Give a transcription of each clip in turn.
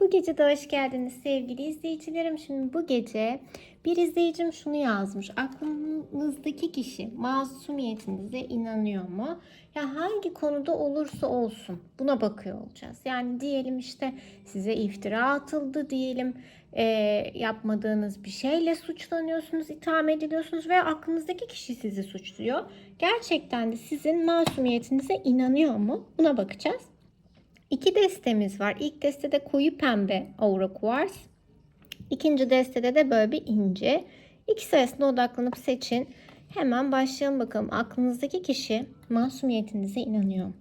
Bu gece de hoş geldiniz sevgili izleyicilerim. Şimdi bu gece bir izleyicim şunu yazmış. Aklınızdaki kişi masumiyetinize inanıyor mu? Ya hangi konuda olursa olsun buna bakıyor olacağız. Yani diyelim işte size iftira atıldı diyelim e, yapmadığınız bir şeyle suçlanıyorsunuz, itham ediliyorsunuz ve aklınızdaki kişi sizi suçluyor. Gerçekten de sizin masumiyetinize inanıyor mu? Buna bakacağız. İki destemiz var. İlk destede koyu pembe aura kuvars. İkinci destede de böyle bir ince. İkisi arasında odaklanıp seçin. Hemen başlayalım bakalım. Aklınızdaki kişi masumiyetinize inanıyor.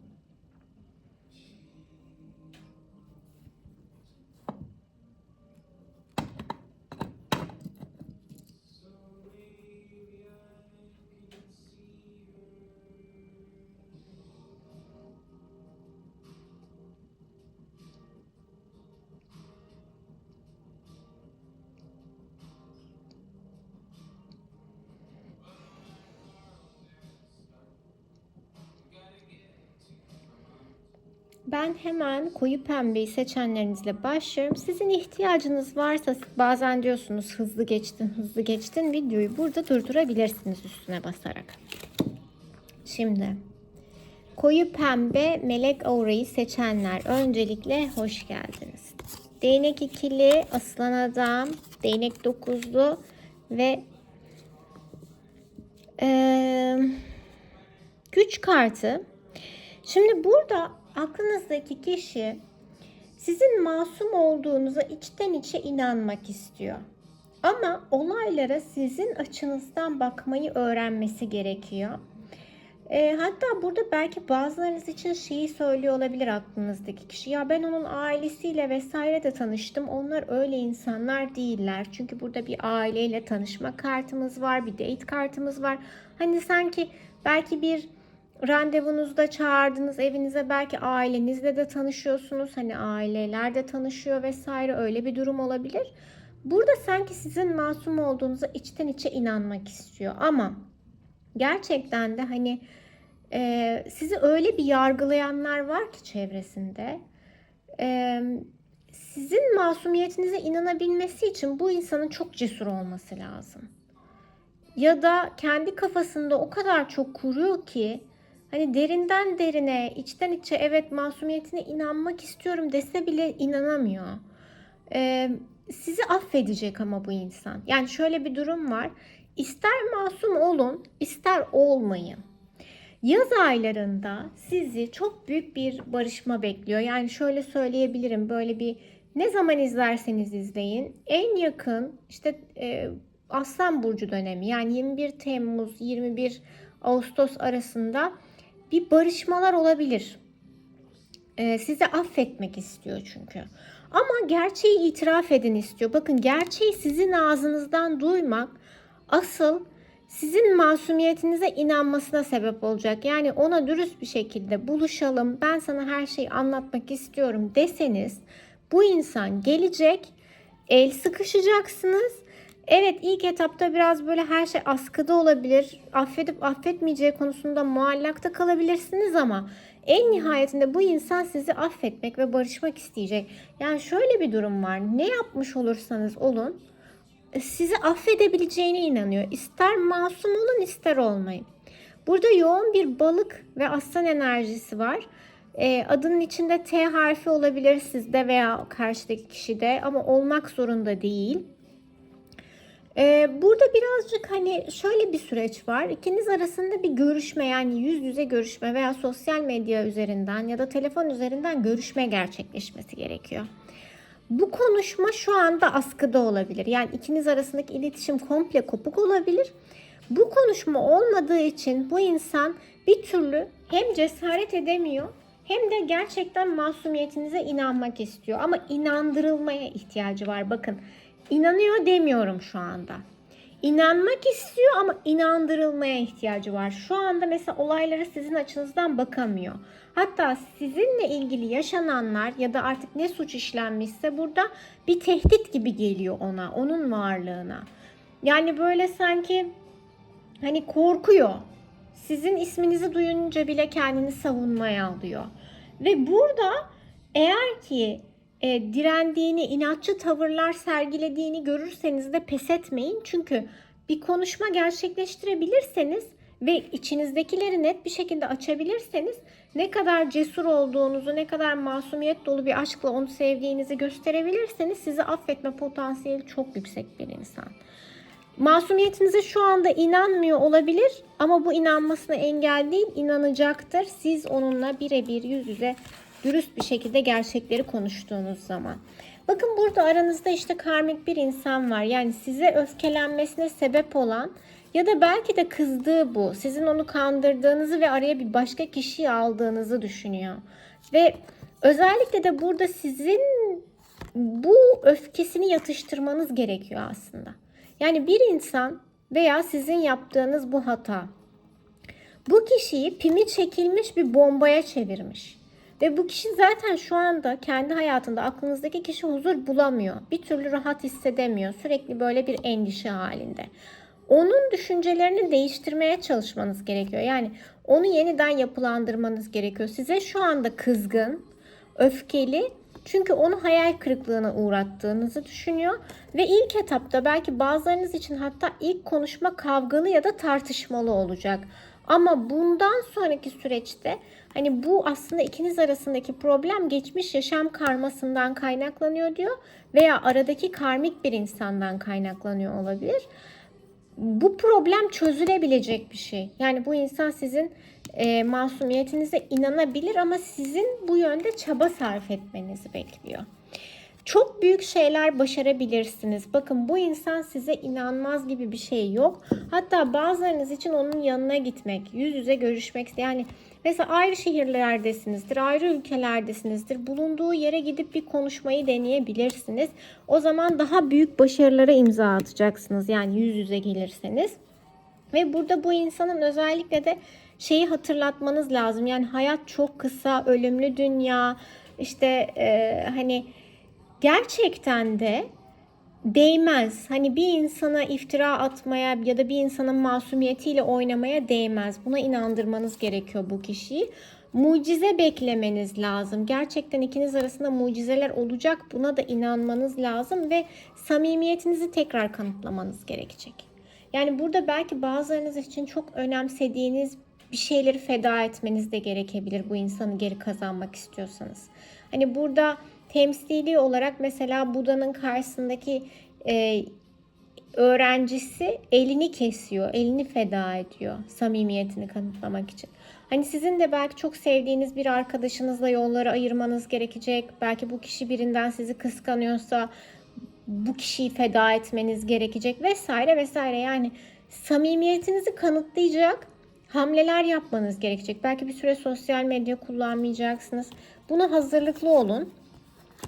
Ben hemen koyu pembeyi seçenlerinizle başlıyorum. Sizin ihtiyacınız varsa bazen diyorsunuz hızlı geçtin, hızlı geçtin. Videoyu burada durdurabilirsiniz üstüne basarak. Şimdi koyu pembe melek aurayı seçenler öncelikle hoş geldiniz. Değnek ikili, aslan adam, değnek dokuzlu ve ee, güç kartı. Şimdi burada aklınızdaki kişi sizin masum olduğunuza içten içe inanmak istiyor. Ama olaylara sizin açınızdan bakmayı öğrenmesi gerekiyor. E, hatta burada belki bazılarınız için şeyi söylüyor olabilir aklınızdaki kişi. Ya ben onun ailesiyle vesaire de tanıştım. Onlar öyle insanlar değiller. Çünkü burada bir aileyle tanışma kartımız var, bir date kartımız var. Hani sanki belki bir randevunuzda çağırdınız evinize belki ailenizle de tanışıyorsunuz. Hani aileler de tanışıyor vesaire öyle bir durum olabilir. Burada sanki sizin masum olduğunuza içten içe inanmak istiyor ama gerçekten de hani e, sizi öyle bir yargılayanlar var ki çevresinde. E, sizin masumiyetinize inanabilmesi için bu insanın çok cesur olması lazım. Ya da kendi kafasında o kadar çok kuruyor ki hani derinden derine, içten içe evet masumiyetine inanmak istiyorum dese bile inanamıyor. Ee, sizi affedecek ama bu insan. Yani şöyle bir durum var. İster masum olun, ister olmayın. Yaz aylarında sizi çok büyük bir barışma bekliyor. Yani şöyle söyleyebilirim böyle bir ne zaman izlerseniz izleyin en yakın işte e, Aslan Burcu dönemi yani 21 Temmuz 21 Ağustos arasında bir barışmalar olabilir. Ee, sizi affetmek istiyor çünkü. Ama gerçeği itiraf edin istiyor. Bakın gerçeği sizin ağzınızdan duymak asıl sizin masumiyetinize inanmasına sebep olacak. Yani ona dürüst bir şekilde buluşalım, ben sana her şeyi anlatmak istiyorum deseniz bu insan gelecek, el sıkışacaksınız Evet ilk etapta biraz böyle her şey askıda olabilir. Affedip affetmeyeceği konusunda muallakta kalabilirsiniz ama en nihayetinde bu insan sizi affetmek ve barışmak isteyecek. Yani şöyle bir durum var. Ne yapmış olursanız olun sizi affedebileceğine inanıyor. İster masum olun ister olmayın. Burada yoğun bir balık ve aslan enerjisi var. E, adının içinde T harfi olabilir sizde veya karşıdaki kişide ama olmak zorunda değil. Ee, burada birazcık hani şöyle bir süreç var. İkiniz arasında bir görüşme yani yüz yüze görüşme veya sosyal medya üzerinden ya da telefon üzerinden görüşme gerçekleşmesi gerekiyor. Bu konuşma şu anda askıda olabilir. Yani ikiniz arasındaki iletişim komple kopuk olabilir. Bu konuşma olmadığı için bu insan bir türlü hem cesaret edemiyor hem de gerçekten masumiyetinize inanmak istiyor. Ama inandırılmaya ihtiyacı var. Bakın İnanıyor demiyorum şu anda. İnanmak istiyor ama inandırılmaya ihtiyacı var. Şu anda mesela olaylara sizin açınızdan bakamıyor. Hatta sizinle ilgili yaşananlar ya da artık ne suç işlenmişse burada bir tehdit gibi geliyor ona, onun varlığına. Yani böyle sanki hani korkuyor. Sizin isminizi duyunca bile kendini savunmaya alıyor. Ve burada eğer ki e, direndiğini, inatçı tavırlar sergilediğini görürseniz de pes etmeyin. Çünkü bir konuşma gerçekleştirebilirseniz ve içinizdekileri net bir şekilde açabilirseniz ne kadar cesur olduğunuzu, ne kadar masumiyet dolu bir aşkla onu sevdiğinizi gösterebilirseniz sizi affetme potansiyeli çok yüksek bir insan. Masumiyetinize şu anda inanmıyor olabilir ama bu inanmasına engel değil, inanacaktır. Siz onunla birebir yüz yüze dürüst bir şekilde gerçekleri konuştuğunuz zaman. Bakın burada aranızda işte karmik bir insan var. Yani size öfkelenmesine sebep olan ya da belki de kızdığı bu. Sizin onu kandırdığınızı ve araya bir başka kişiyi aldığınızı düşünüyor. Ve özellikle de burada sizin bu öfkesini yatıştırmanız gerekiyor aslında. Yani bir insan veya sizin yaptığınız bu hata bu kişiyi pimi çekilmiş bir bombaya çevirmiş. Ve bu kişi zaten şu anda kendi hayatında aklınızdaki kişi huzur bulamıyor. Bir türlü rahat hissedemiyor. Sürekli böyle bir endişe halinde. Onun düşüncelerini değiştirmeye çalışmanız gerekiyor. Yani onu yeniden yapılandırmanız gerekiyor. Size şu anda kızgın, öfkeli çünkü onu hayal kırıklığına uğrattığınızı düşünüyor ve ilk etapta belki bazılarınız için hatta ilk konuşma kavgalı ya da tartışmalı olacak. Ama bundan sonraki süreçte hani bu aslında ikiniz arasındaki problem geçmiş yaşam karmasından kaynaklanıyor diyor veya aradaki karmik bir insandan kaynaklanıyor olabilir. Bu problem çözülebilecek bir şey. Yani bu insan sizin e, masumiyetinize inanabilir ama sizin bu yönde çaba sarf etmenizi bekliyor. Çok büyük şeyler başarabilirsiniz. Bakın bu insan size inanmaz gibi bir şey yok. Hatta bazılarınız için onun yanına gitmek, yüz yüze görüşmek yani mesela ayrı şehirlerdesinizdir, ayrı ülkelerdesinizdir. Bulunduğu yere gidip bir konuşmayı deneyebilirsiniz. O zaman daha büyük başarılara imza atacaksınız. Yani yüz yüze gelirseniz. Ve burada bu insanın özellikle de şeyi hatırlatmanız lazım. Yani hayat çok kısa, ölümlü dünya. İşte e, hani gerçekten de değmez. Hani bir insana iftira atmaya ya da bir insanın masumiyetiyle oynamaya değmez. Buna inandırmanız gerekiyor bu kişiyi. Mucize beklemeniz lazım. Gerçekten ikiniz arasında mucizeler olacak. Buna da inanmanız lazım ve samimiyetinizi tekrar kanıtlamanız gerekecek. Yani burada belki bazılarınız için çok önemsediğiniz bir şeyleri feda etmeniz de gerekebilir bu insanı geri kazanmak istiyorsanız. Hani burada temsili olarak mesela Buda'nın karşısındaki e, öğrencisi elini kesiyor, elini feda ediyor samimiyetini kanıtlamak için. Hani sizin de belki çok sevdiğiniz bir arkadaşınızla yolları ayırmanız gerekecek. Belki bu kişi birinden sizi kıskanıyorsa bu kişiyi feda etmeniz gerekecek vesaire vesaire. Yani samimiyetinizi kanıtlayacak hamleler yapmanız gerekecek. Belki bir süre sosyal medya kullanmayacaksınız. Buna hazırlıklı olun.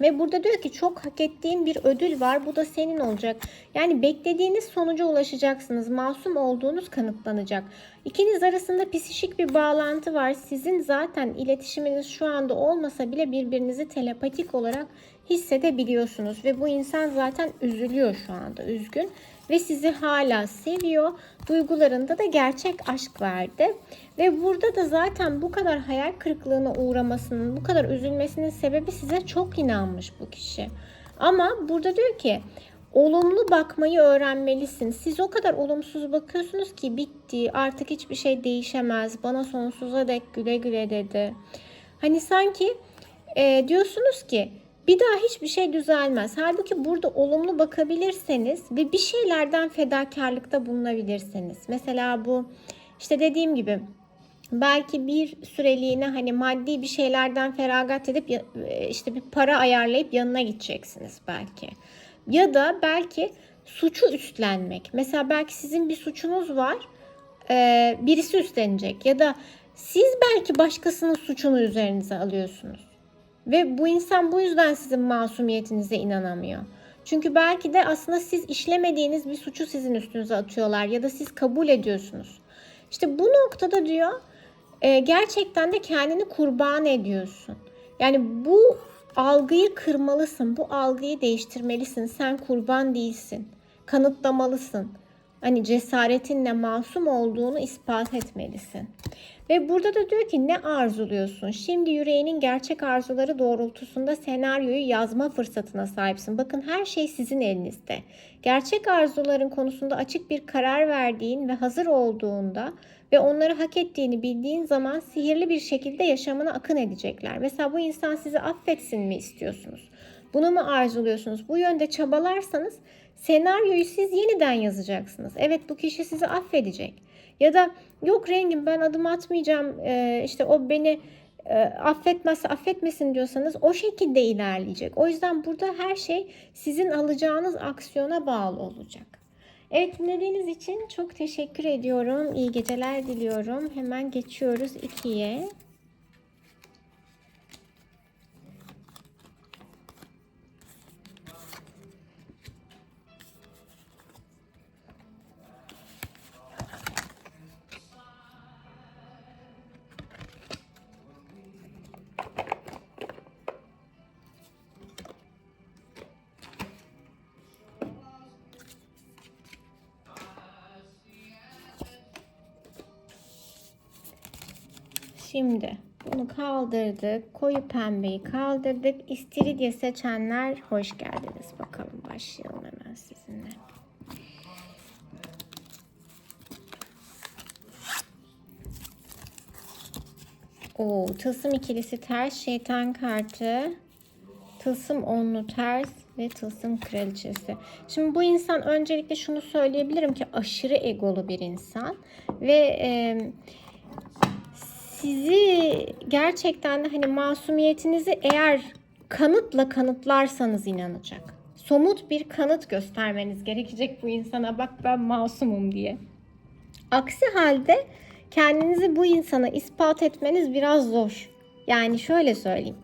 Ve burada diyor ki çok hak ettiğin bir ödül var. Bu da senin olacak. Yani beklediğiniz sonuca ulaşacaksınız. Masum olduğunuz kanıtlanacak. İkiniz arasında psişik bir bağlantı var. Sizin zaten iletişiminiz şu anda olmasa bile birbirinizi telepatik olarak hissedebiliyorsunuz. Ve bu insan zaten üzülüyor şu anda. Üzgün ve sizi hala seviyor. Duygularında da gerçek aşk verdi. Ve burada da zaten bu kadar hayal kırıklığına uğramasının, bu kadar üzülmesinin sebebi size çok inanmış bu kişi. Ama burada diyor ki olumlu bakmayı öğrenmelisin. Siz o kadar olumsuz bakıyorsunuz ki bitti artık hiçbir şey değişemez. Bana sonsuza dek güle güle dedi. Hani sanki e, diyorsunuz ki bir daha hiçbir şey düzelmez. Halbuki burada olumlu bakabilirseniz ve bir şeylerden fedakarlıkta bulunabilirsiniz. Mesela bu işte dediğim gibi belki bir süreliğine hani maddi bir şeylerden feragat edip e, işte bir para ayarlayıp yanına gideceksiniz belki. Ya da belki suçu üstlenmek. Mesela belki sizin bir suçunuz var. E, birisi üstlenecek ya da siz belki başkasının suçunu üzerinize alıyorsunuz. Ve bu insan bu yüzden sizin masumiyetinize inanamıyor. Çünkü belki de aslında siz işlemediğiniz bir suçu sizin üstünüze atıyorlar ya da siz kabul ediyorsunuz. İşte bu noktada diyor e, gerçekten de kendini kurban ediyorsun. Yani bu algıyı kırmalısın, bu algıyı değiştirmelisin. Sen kurban değilsin, kanıtlamalısın. Hani cesaretinle masum olduğunu ispat etmelisin. Ve burada da diyor ki ne arzuluyorsun? Şimdi yüreğinin gerçek arzuları doğrultusunda senaryoyu yazma fırsatına sahipsin. Bakın her şey sizin elinizde. Gerçek arzuların konusunda açık bir karar verdiğin ve hazır olduğunda ve onları hak ettiğini bildiğin zaman sihirli bir şekilde yaşamına akın edecekler. Mesela bu insan sizi affetsin mi istiyorsunuz? Bunu mu arzuluyorsunuz? Bu yönde çabalarsanız senaryoyu siz yeniden yazacaksınız. Evet bu kişi sizi affedecek. Ya da yok rengim ben adım atmayacağım ee, işte o beni e, affetmezse affetmesin diyorsanız o şekilde ilerleyecek. O yüzden burada her şey sizin alacağınız aksiyona bağlı olacak. Evet dinlediğiniz için çok teşekkür ediyorum. İyi geceler diliyorum. Hemen geçiyoruz 2'ye. Kaldırdık. Koyu pembeyi kaldırdık. İstiridye seçenler hoş geldiniz. Bakalım başlayalım hemen sizinle. Oo, tılsım ikilisi ters, şeytan kartı, tılsım onlu ters ve tılsım kraliçesi. Şimdi bu insan öncelikle şunu söyleyebilirim ki aşırı egolu bir insan ve e, sizi gerçekten de hani masumiyetinizi eğer kanıtla kanıtlarsanız inanacak. Somut bir kanıt göstermeniz gerekecek bu insana bak ben masumum diye. Aksi halde kendinizi bu insana ispat etmeniz biraz zor. Yani şöyle söyleyeyim.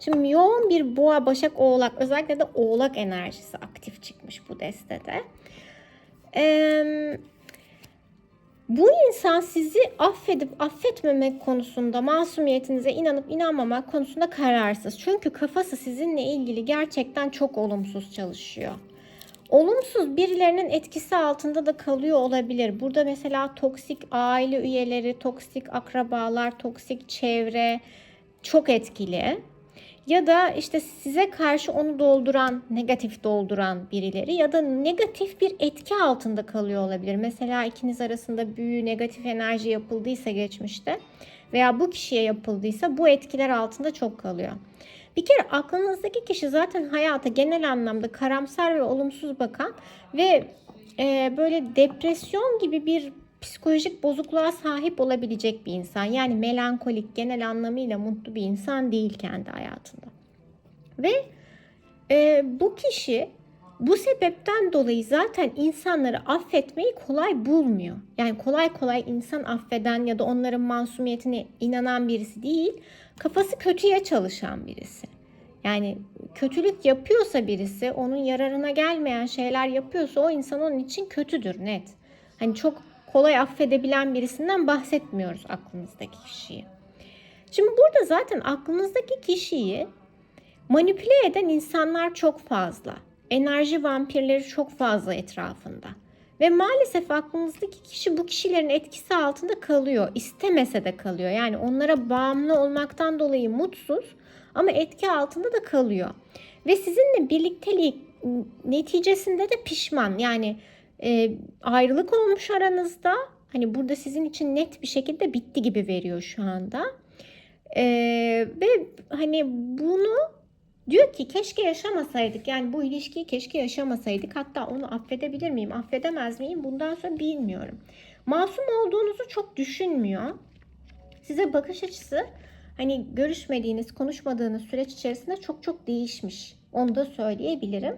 Şimdi yoğun bir boğa, başak, oğlak özellikle de oğlak enerjisi aktif çıkmış bu destede. Eee bu insan sizi affedip affetmemek konusunda masumiyetinize inanıp inanmamak konusunda kararsız. Çünkü kafası sizinle ilgili gerçekten çok olumsuz çalışıyor. Olumsuz birilerinin etkisi altında da kalıyor olabilir. Burada mesela toksik aile üyeleri, toksik akrabalar, toksik çevre çok etkili ya da işte size karşı onu dolduran, negatif dolduran birileri ya da negatif bir etki altında kalıyor olabilir. Mesela ikiniz arasında büyü, negatif enerji yapıldıysa geçmişte veya bu kişiye yapıldıysa bu etkiler altında çok kalıyor. Bir kere aklınızdaki kişi zaten hayata genel anlamda karamsar ve olumsuz bakan ve e, böyle depresyon gibi bir psikolojik bozukluğa sahip olabilecek bir insan. Yani melankolik, genel anlamıyla mutlu bir insan değil kendi hayatında. Ve e, bu kişi bu sebepten dolayı zaten insanları affetmeyi kolay bulmuyor. Yani kolay kolay insan affeden ya da onların masumiyetine inanan birisi değil. Kafası kötüye çalışan birisi. Yani kötülük yapıyorsa birisi, onun yararına gelmeyen şeyler yapıyorsa o insan onun için kötüdür net. Hani çok kolay affedebilen birisinden bahsetmiyoruz aklınızdaki kişiyi. Şimdi burada zaten aklınızdaki kişiyi manipüle eden insanlar çok fazla. Enerji vampirleri çok fazla etrafında. Ve maalesef aklınızdaki kişi bu kişilerin etkisi altında kalıyor. İstemese de kalıyor. Yani onlara bağımlı olmaktan dolayı mutsuz ama etki altında da kalıyor. Ve sizinle birliktelik neticesinde de pişman. Yani e, ayrılık olmuş aranızda. Hani burada sizin için net bir şekilde bitti gibi veriyor şu anda. E, ve hani bunu diyor ki keşke yaşamasaydık. Yani bu ilişkiyi keşke yaşamasaydık. Hatta onu affedebilir miyim, affedemez miyim? Bundan sonra bilmiyorum. Masum olduğunuzu çok düşünmüyor. Size bakış açısı hani görüşmediğiniz, konuşmadığınız süreç içerisinde çok çok değişmiş. Onu da söyleyebilirim.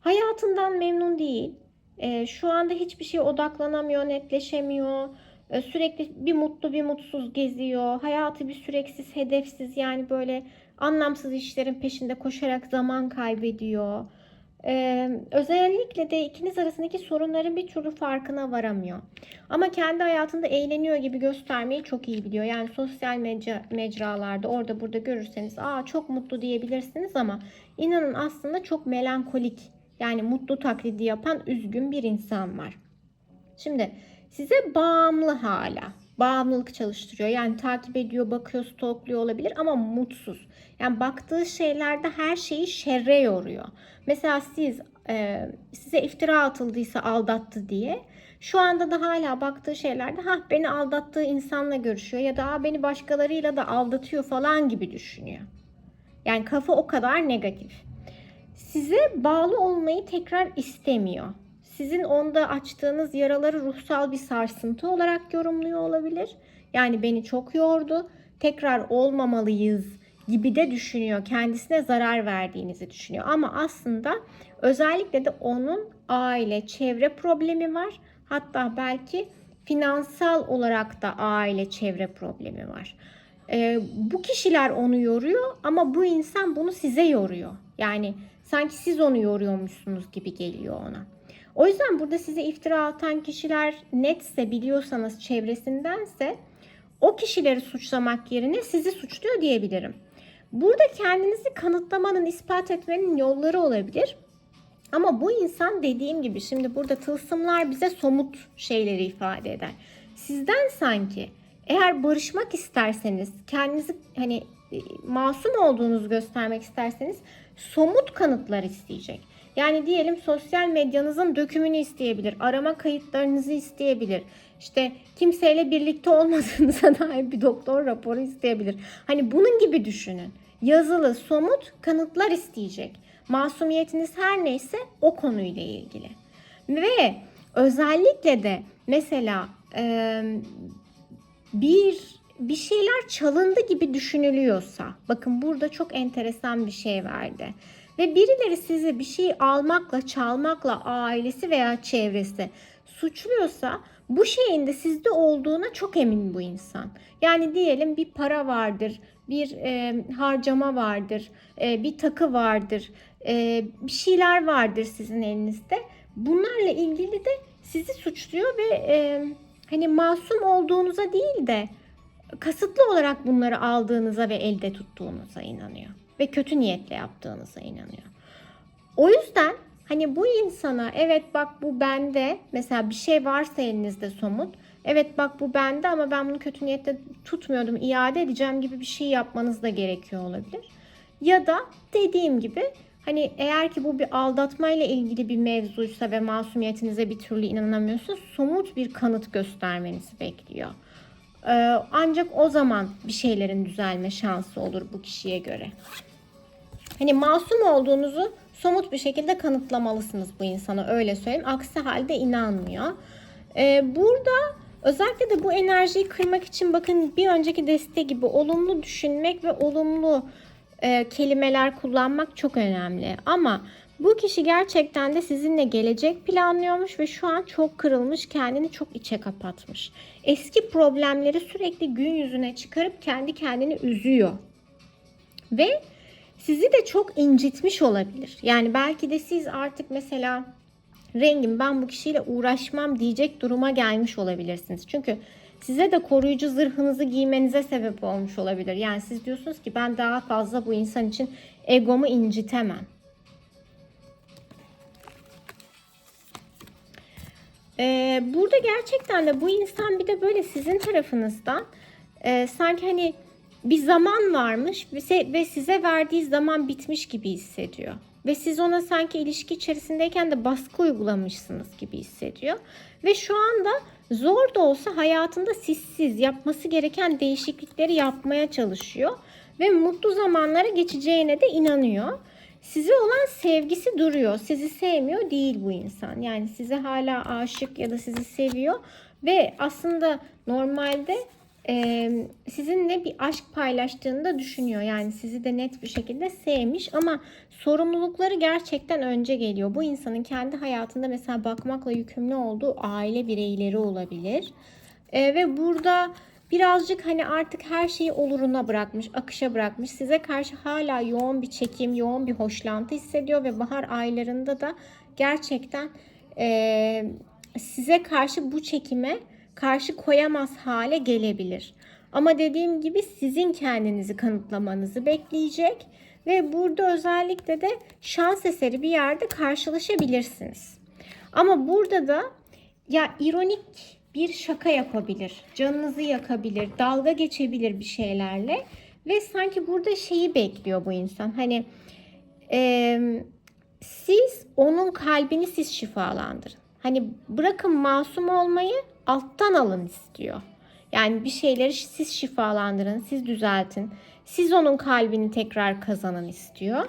Hayatından memnun değil. E, şu anda hiçbir şeye odaklanamıyor, netleşemiyor. E, sürekli bir mutlu bir mutsuz geziyor. Hayatı bir süreksiz, hedefsiz yani böyle anlamsız işlerin peşinde koşarak zaman kaybediyor. Ee, özellikle de ikiniz arasındaki sorunların bir türlü farkına varamıyor. Ama kendi hayatında eğleniyor gibi göstermeyi çok iyi biliyor. Yani sosyal mecra, mecralarda orada burada görürseniz aa çok mutlu diyebilirsiniz ama inanın aslında çok melankolik yani mutlu taklidi yapan üzgün bir insan var. Şimdi size bağımlı hala. Bağımlılık çalıştırıyor. Yani takip ediyor, bakıyor, stalkluyor olabilir ama mutsuz. Yani baktığı şeylerde her şeyi şerre yoruyor. Mesela siz e, size iftira atıldıysa aldattı diye şu anda da hala baktığı şeylerde ha beni aldattığı insanla görüşüyor ya da "Aa, beni başkalarıyla da aldatıyor falan gibi düşünüyor. Yani kafa o kadar negatif. Size bağlı olmayı tekrar istemiyor. Sizin onda açtığınız yaraları ruhsal bir sarsıntı olarak yorumluyor olabilir. Yani beni çok yordu. Tekrar olmamalıyız gibi de düşünüyor. Kendisine zarar verdiğinizi düşünüyor. Ama aslında özellikle de onun aile, çevre problemi var. Hatta belki finansal olarak da aile, çevre problemi var. Ee, bu kişiler onu yoruyor ama bu insan bunu size yoruyor. Yani sanki siz onu yoruyormuşsunuz gibi geliyor ona. O yüzden burada size iftira atan kişiler netse biliyorsanız çevresindense o kişileri suçlamak yerine sizi suçluyor diyebilirim. Burada kendinizi kanıtlamanın, ispat etmenin yolları olabilir. Ama bu insan dediğim gibi şimdi burada tılsımlar bize somut şeyleri ifade eder. Sizden sanki eğer barışmak isterseniz, kendinizi hani masum olduğunuzu göstermek isterseniz somut kanıtlar isteyecek. Yani diyelim sosyal medyanızın dökümünü isteyebilir, arama kayıtlarınızı isteyebilir. İşte kimseyle birlikte olmadığınıza dair bir doktor raporu isteyebilir. Hani bunun gibi düşünün. Yazılı, somut kanıtlar isteyecek. Masumiyetiniz her neyse o konuyla ilgili. Ve özellikle de mesela e, bir bir şeyler çalındı gibi düşünülüyorsa bakın burada çok enteresan bir şey verdi. Ve birileri sizi bir şey almakla, çalmakla ailesi veya çevresi suçluyorsa bu şeyin de sizde olduğuna çok emin bu insan. Yani diyelim bir para vardır, bir e, harcama vardır, e, bir takı vardır, e, bir şeyler vardır sizin elinizde. Bunlarla ilgili de sizi suçluyor ve e, hani masum olduğunuza değil de kasıtlı olarak bunları aldığınıza ve elde tuttuğunuza inanıyor ve kötü niyetle yaptığınıza inanıyor. O yüzden hani bu insana evet bak bu bende mesela bir şey varsa elinizde somut evet bak bu bende ama ben bunu kötü niyetle tutmuyordum iade edeceğim gibi bir şey yapmanız da gerekiyor olabilir. Ya da dediğim gibi hani eğer ki bu bir aldatmayla ilgili bir mevzuysa ve masumiyetinize bir türlü inanamıyorsunuz somut bir kanıt göstermenizi bekliyor. Ee, ancak o zaman bir şeylerin düzelme şansı olur bu kişiye göre. Hani masum olduğunuzu somut bir şekilde kanıtlamalısınız bu insana öyle söyleyeyim. Aksi halde inanmıyor. Ee, burada özellikle de bu enerjiyi kırmak için bakın bir önceki deste gibi olumlu düşünmek ve olumlu e, kelimeler kullanmak çok önemli. Ama bu kişi gerçekten de sizinle gelecek planlıyormuş ve şu an çok kırılmış, kendini çok içe kapatmış. Eski problemleri sürekli gün yüzüne çıkarıp kendi kendini üzüyor. Ve sizi de çok incitmiş olabilir. Yani belki de siz artık mesela rengim ben bu kişiyle uğraşmam diyecek duruma gelmiş olabilirsiniz. Çünkü size de koruyucu zırhınızı giymenize sebep olmuş olabilir. Yani siz diyorsunuz ki ben daha fazla bu insan için egomu incitemem. Ee, burada gerçekten de bu insan bir de böyle sizin tarafınızdan e, sanki hani bir zaman varmış ve size verdiği zaman bitmiş gibi hissediyor. Ve siz ona sanki ilişki içerisindeyken de baskı uygulamışsınız gibi hissediyor. Ve şu anda zor da olsa hayatında sizsiz yapması gereken değişiklikleri yapmaya çalışıyor. Ve mutlu zamanlara geçeceğine de inanıyor. Size olan sevgisi duruyor. Sizi sevmiyor değil bu insan. Yani size hala aşık ya da sizi seviyor. Ve aslında normalde e, sizinle bir aşk paylaştığını da düşünüyor. Yani sizi de net bir şekilde sevmiş ama sorumlulukları gerçekten önce geliyor. Bu insanın kendi hayatında mesela bakmakla yükümlü olduğu aile bireyleri olabilir. E, ve burada birazcık hani artık her şeyi oluruna bırakmış, akışa bırakmış. Size karşı hala yoğun bir çekim, yoğun bir hoşlantı hissediyor ve bahar aylarında da gerçekten e, size karşı bu çekime karşı koyamaz hale gelebilir. Ama dediğim gibi sizin kendinizi kanıtlamanızı bekleyecek ve burada özellikle de şans eseri bir yerde karşılaşabilirsiniz. Ama burada da ya ironik bir şaka yapabilir. Canınızı yakabilir, dalga geçebilir bir şeylerle ve sanki burada şeyi bekliyor bu insan. Hani eee, siz onun kalbini siz şifalandırın. Hani bırakın masum olmayı alttan alın istiyor. Yani bir şeyleri siz şifalandırın, siz düzeltin. Siz onun kalbini tekrar kazanın istiyor.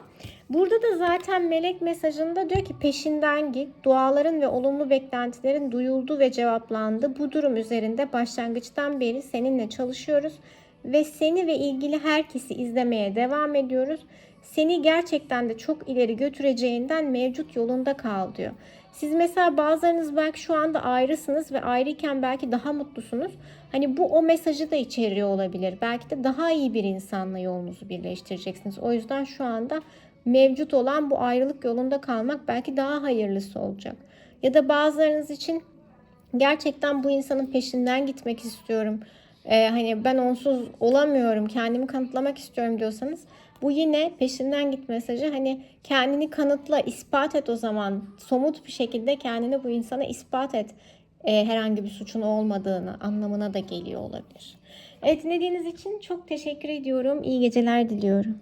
Burada da zaten melek mesajında diyor ki peşinden git. Duaların ve olumlu beklentilerin duyuldu ve cevaplandı. Bu durum üzerinde başlangıçtan beri seninle çalışıyoruz ve seni ve ilgili herkesi izlemeye devam ediyoruz. Seni gerçekten de çok ileri götüreceğinden mevcut yolunda kal diyor. Siz mesela bazılarınız belki şu anda ayrısınız ve ayrıyken belki daha mutlusunuz. Hani bu o mesajı da içeriyor olabilir. Belki de daha iyi bir insanla yolunuzu birleştireceksiniz. O yüzden şu anda mevcut olan bu ayrılık yolunda kalmak belki daha hayırlısı olacak. Ya da bazılarınız için gerçekten bu insanın peşinden gitmek istiyorum. Ee, hani ben onsuz olamıyorum, kendimi kanıtlamak istiyorum diyorsanız bu yine peşinden git mesajı. Hani kendini kanıtla, ispat et o zaman. Somut bir şekilde kendini bu insana ispat et. Ee, herhangi bir suçun olmadığını anlamına da geliyor olabilir. Evet dinlediğiniz için çok teşekkür ediyorum. İyi geceler diliyorum.